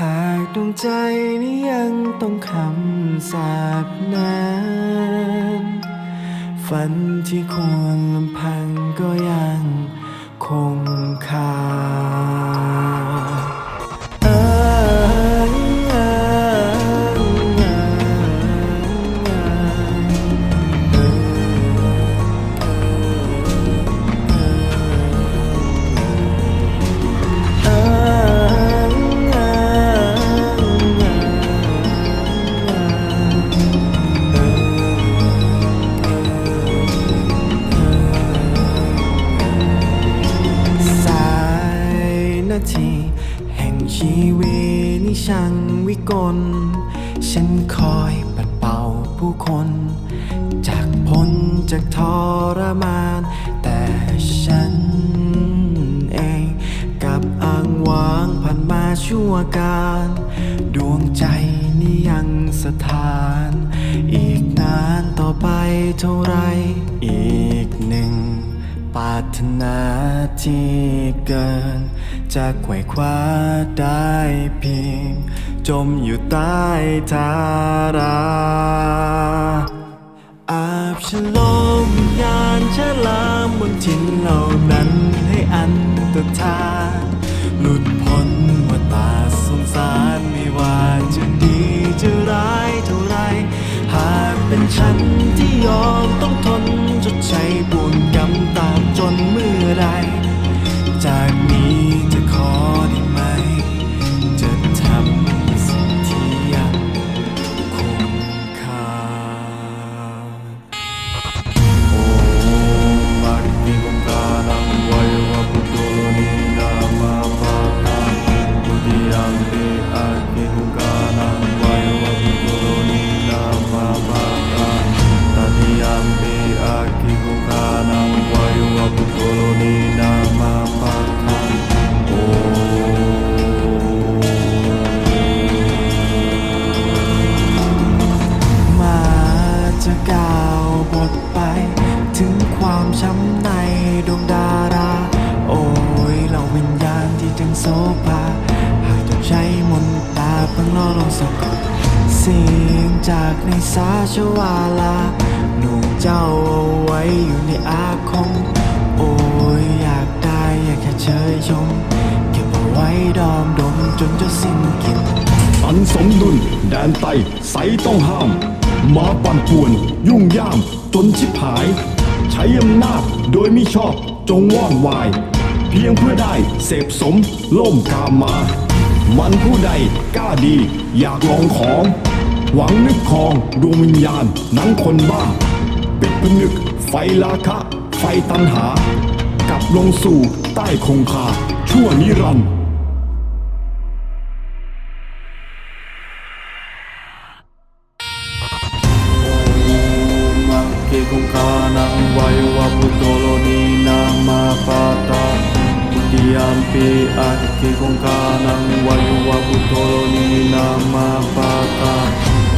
หากดวงใจนี้ยังต้องคำสาปนั้นฝันที่ควรลำพังก็ยังคงคา นี่ช่างวิกล ฉันคอยปัดเป่าผู้คน จากพ้นจากทรมาน แต่ฉันเองกับอ้างว้างผ่านมาชั่วการ ดวงใจนี่ยังสถาน อีกนานต่อไปเท่าไร อีกหนึ่ง ปรารถนาที่เกิน จะไขว่คว้าได้เพียง จมอยู่ใต้ทาราอาบฉลมวิญญาณชะลามบนทินเหล่านั้นให้อันตรธานหลุดพ้นว่าตาสงสารไม่ว่าจะดีจะร้ายเท่าไร หากเป็นฉันที่ยอมต้องทนจดใช้บุญกรรม เมื่ โสภาหากต้องใช้มนต์ตาเพิ่งล่อลงสะกดเสียงจากในสาชวาลาหนุ่มเจ้าเอาไว้อยู่ในอาคม โอ้ยอยากได้อยากแค่เชยชม เก็บเอาไว้ดอมดมจนจะสิ้นกลิ่นอันสมดุลแดนไตใสต้องห้ามมาปั่นป่วน ยุ่งย่ามจนชิบหาย ใช้อำนาจโดยมิชอบจงว่อนวาย เพียงเพื่อได้เสพสมล่มกามมา มันผู้ใดกล้าดีอยากลองของ หวังนึกครองดวงวิญญาณนังคนบ้าปิดผนึกไฟราคะ ไฟตันหา กลับลงสู่ใต้คงคา ชั่วนิรันดร์ Mangke kung kanang wayo aputoloni nama pata Putiampi ake kung kanang wayo aputoloni nama pata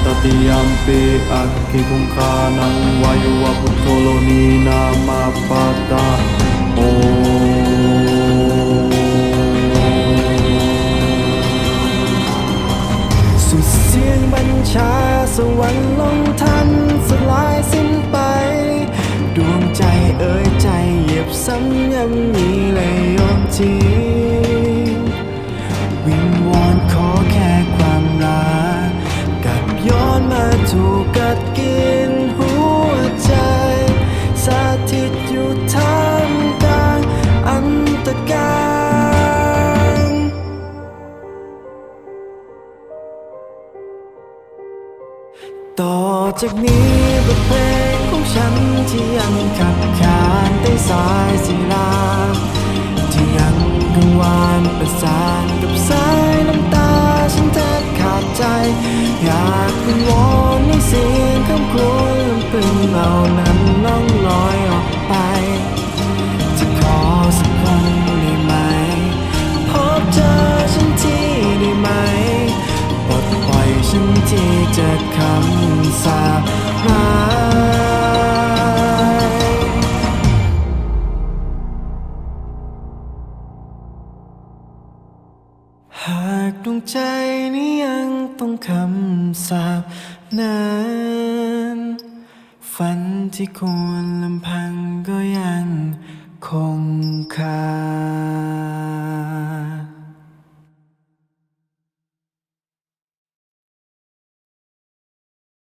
Tatiampi ake kung kanang wayo aputoloni nama pata Oh สุดเสียงบัญชาสวรรค์ลงทัน ต่อจากนี้บทเพลงของฉันที่ยังขับขานใต้สายศิลาที่ยังกังวานป สาหายหากดวงใจนี้ยังต้องคำสาบนานฝันที่ควรลำพังก็ยังคงคา